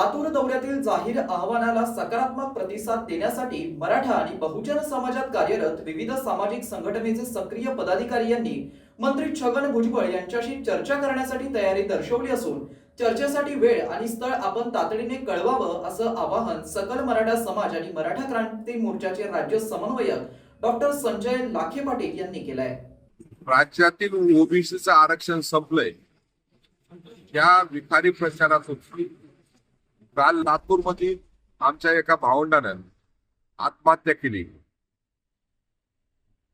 लातूर दौऱ्यातील जाहीर आव्हानाला सकारात्मक प्रतिसाद देण्यासाठी मराठा आणि बहुजन समाजात कार्यरत विविध सामाजिक संघटनेचे सक्रिय पदाधिकारी यांनी मंत्री छगन भुजबळ यांच्याशी चर्चा करण्यासाठी तयारी दर्शवली असून चर्चेसाठी वेळ आणि स्थळ आपण तातडीने कळवावं असं आवाहन सकल मराठा समाज आणि मराठा क्रांती मोर्चाचे राज्य समन्वयक डॉक्टर संजय लाखे पाटील यांनी केलंय. राज्यातील ओबीसीचं आरक्षण संपलंय. या विखारी प्रचारातून काल लातूरमध्ये आमच्या एका भावंडानं आत्महत्या केली.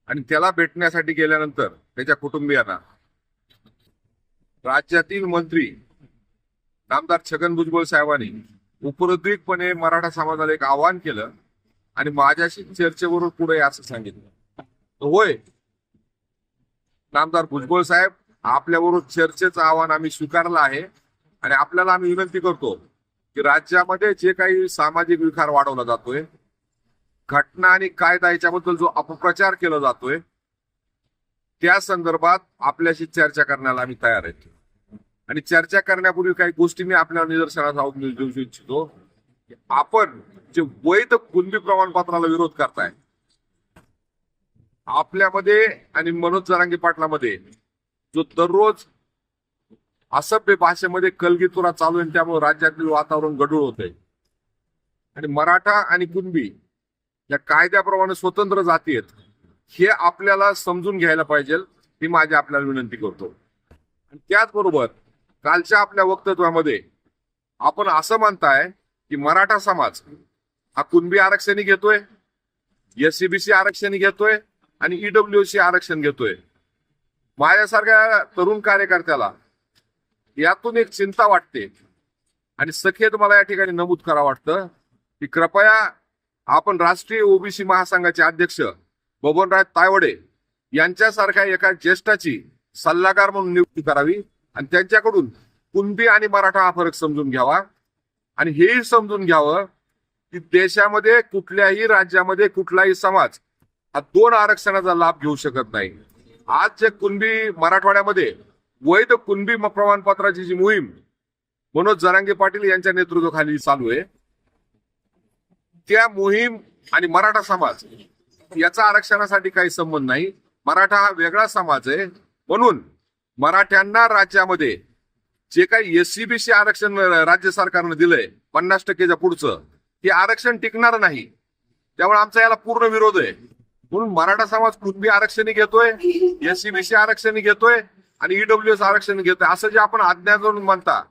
आणि त्याला भेटण्यासाठी गेल्यानंतर त्याच्या कुटुंबियांना राज्यातील मंत्री नामदार छगन भुजबळ साहेबांनी उपरोद्विकपणे मराठा समाजाला एक आवाहन केलं आणि माझ्याशी चर्चेवरून पुढे असं सांगितलं. होय नामदार भुजबळ साहेब आपल्याबरोबर चर्चेचं आव्हान आम्ही स्वीकारलं आहे आणि आपल्याला आम्ही विनंती करतो की राज्यामध्ये जे काही सामाजिक विकार वाढवला जातोय घटना आणि कायदा याच्याबद्दल जो अपप्रचार केला जातोय त्या संदर्भात आपल्याशी चर्चा करण्याला आम्ही तयार आहेत. आणि चर्चा करण्यापूर्वी काही गोष्टी मी आपल्या निदर्शनास आणून देऊ इच्छितो. आपण जे वैध कुणबी प्रमाणपत्राला विरोध करताय आपल्यामध्ये आणि मनोज जरांगे पाटलामध्ये जो दररोज असभ्य भाषेमध्ये कलगीतुरा चालू आहे त्यामुळे राज्यातील वातावरण गडूळ होत आहे आणि मराठा आणि कुणबी या कायद्याप्रमाणे स्वतंत्र जाती आहेत हे आपल्याला समजून घ्यायला पाहिजे ही माझी आपल्याला विनंती करतो. आणि त्याचबरोबर कालच्या आपल्या वक्तव्यामध्ये आपण असं म्हणताय की मराठा समाज हा कुणबी आरक्षणी घेतोय एससीबीसी आरक्षण घेतोय आणि ईडब्ल्यूसी आरक्षण घेतोय. माझ्यासारख्या तरुण कार्यकर्त्याला यातून एक चिंता वाटते. आणि सखेत मला या ठिकाणी नमूद करा वाटतं की कृपया आपण राष्ट्रीय ओबीसी महासंघाचे अध्यक्ष बबनराज तायवडे यांच्यासारख्या एका ज्येष्ठाची सल्लागार म्हणून नियुक्ती करावी आणि त्यांच्याकडून कुणबी आणि मराठा हा फरक समजून घ्यावा. आणि हेही समजून घ्यावं की देशामध्ये कुठल्याही राज्यामध्ये कुठलाही समाज हा दोन आरक्षणाचा लाभ घेऊ शकत नाही. आज जे कुणबी मराठवाड्यामध्ये वैध कुणबी प्रमाणपत्राची जी मोहीम मनोज जरांगे पाटील यांच्या नेतृत्वाखाली चालू आहे त्या मोहीम आणि मराठा समाज याचा आरक्षणासाठी काही संबंध नाही. मराठा हा वेगळा समाज आहे. म्हणून मराठ्यांना राज्यामध्ये जे काही एससीबीसी आरक्षण राज्य सरकारनं दिलंय पन्नास टक्केच्या पुढचं हे आरक्षण टिकणार नाही. त्यामुळे आमचा याला पूर्ण विरोध आहे. म्हणून मराठा समाज कुणबी आरक्षणी घेतोय एससीबीसी आरक्षण घेतोय आणि ईडब्ल्यू एस आरक्षण घेतोय. असं जे आपण आज्ञा करून म्हणता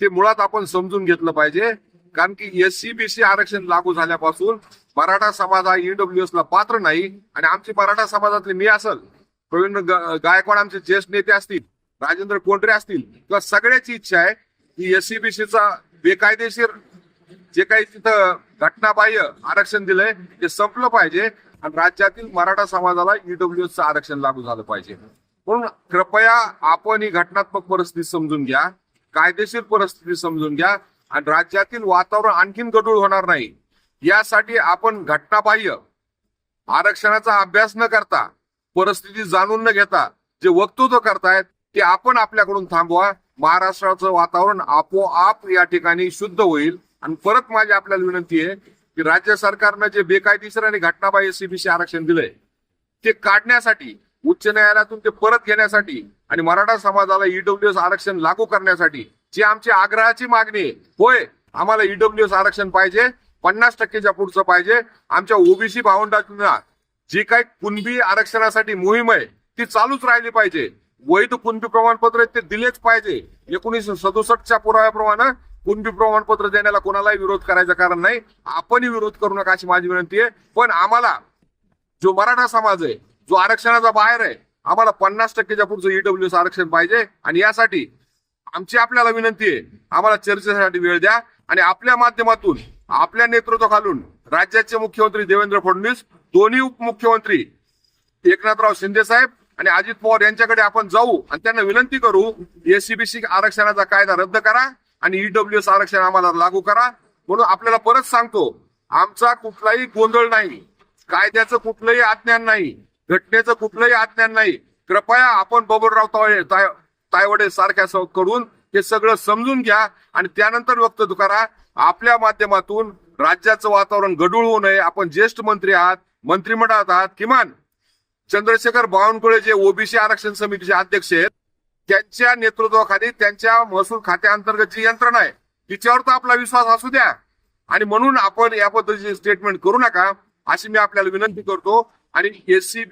ते मुळात आपण समजून घेतलं पाहिजे. कारण की एससीबीसी आरक्षण लागू झाल्यापासून मराठा समाज हा ईडब्ल्यू एस ला पात्र नाही. आणि आमची मराठा समाजातले मी असल प्रवीण गायकवाड आमचे ज्येष्ठ नेते असतील राजेंद्र कोंडरे असतील किंवा सगळ्याची इच्छा आहे की एससीबीसीचा बेकायदेशीर जे काही तिथं घटनाबाह्य आरक्षण दिलंय ते संपलं पाहिजे. आणि राज्यातील मराठा समाजाला ईडब्ल्यू चं आरक्षण लागू झालं पाहिजे. म्हणून कृपया आपण ही घटनात्मक परिस्थिती समजून घ्या कायदेशीर परिस्थिती समजून घ्या आणि राज्यातील वातावरण आणखीन गडूळ होणार नाही. यासाठी आपण घटनाबाह्य आरक्षणाचा अभ्यास न करता परिस्थिती जाणून न घेता जे वक्तृत्व करतायत ते आपण आपल्याकडून थांबवा. महाराष्ट्राचं वातावरण आपोआप या ठिकाणी शुद्ध होईल. आणि परत माझी आपल्याला विनंती आहे की राज्य सरकारनं जे बेकायदेशीर आणि घटनाबाह्य सीबीसी आरक्षण दिलंय ते काढण्यासाठी उच्च न्यायालयातून ते परत घेण्यासाठी आणि मराठा समाजाला ईडब्ल्यू एस आरक्षण लागू करण्यासाठी जी आमची आग्रहाची मागणी आहे होय आम्हाला ईडब्ल्यू एस आरक्षण पाहिजे पन्नास टक्केच्या पुढचं पाहिजे. आमच्या ओबीसी भावंडांना जी काही कुणबी आरक्षणासाठी मोहीम आहे ती चालूच राहिली पाहिजे. वैध कुणबी प्रमाणपत्र ते दिलेच पाहिजे. एकोणीसशे सदुसष्टच्या पुराव्याप्रमाणे कुणबी प्रमाणपत्र देण्याला कोणालाही विरोध करायचं कारण नाही. आपणही विरोध करू नका अशी माझी विनंती आहे. पण आम्हाला जो मराठा समाज आहे जो आरक्षणाचा बाहेर आहे आम्हाला पन्नास टक्केच्या पुढचं ईडब्ल्यू आरक्षण पाहिजे आणि यासाठी आमची आपल्याला विनंती आहे आम्हाला चर्चेसाठी वेळ द्या आणि आपल्या माध्यमातून आपल्या नेतृत्वाखालून राज्याचे मुख्यमंत्री देवेंद्र फडणवीस दोन्ही उपमुख्यमंत्री एकनाथराव शिंदे साहेब आणि अजित पवार यांच्याकडे आपण जाऊ आणि त्यांना विनंती करू एसीबीसी आरक्षणाचा कायदा रद्द करा आणि ईडब्ल्यू एस आरक्षण आम्हाला लागू करा. म्हणून आपल्याला परत सांगतो आमचा कुठलाही गोंधळ नाही कायद्याचं कुठलंही अज्ञान नाही घटनेचं कुठलंही अज्ञान नाही. कृपया आपण बबनराव तावडे तायवडे सारख्या कडून हे सगळं समजून घ्या आणि त्यानंतर वक्तव्य करा आपल्या माध्यमातून राज्याचं वातावरण गढूळ होऊ नये. आपण ज्येष्ठ मंत्री आहात मंत्रिमंडळात आहात किमान चंद्रशेखर बावनकुळे जे ओबीसी आरक्षण समितीचे अध्यक्ष आहेत त्यांच्या नेतृत्वाखाली त्यांच्या महसूल खात्याअंतर्गत जी यंत्रणा आहे तिच्यावर तर आपला विश्वास असू द्या. आणि म्हणून आपण या पद्धतीचे स्टेटमेंट करू नका अशी मी आपल्याला विनंती करतो. आणि एससी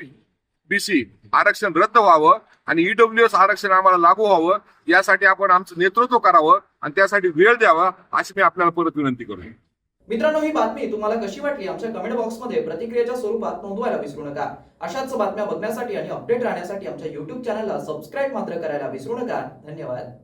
बीसी आरक्षण रद्द व्हावं आणि ईडब्ल्यू एस आरक्षण आम्हाला लागू व्हावं यासाठी आपण आमचं नेतृत्व करावं आणि त्यासाठी वेळ द्यावा अशी मी आपल्याला परत विनंती करतो. मित्रांनो ही बातमी तुम्हाला कशी वाटली? आमच्या कमेंट बॉक्समध्ये प्रतिक्रियेच्या स्वरूपात नोंदवायला विसरू नका. अशाच बातम्या बघण्यासाठी आणि अपडेट राहण्यासाठी आमच्या युट्यूब चॅनलला सबस्क्राईब मात्र करायला विसरू नका. धन्यवाद.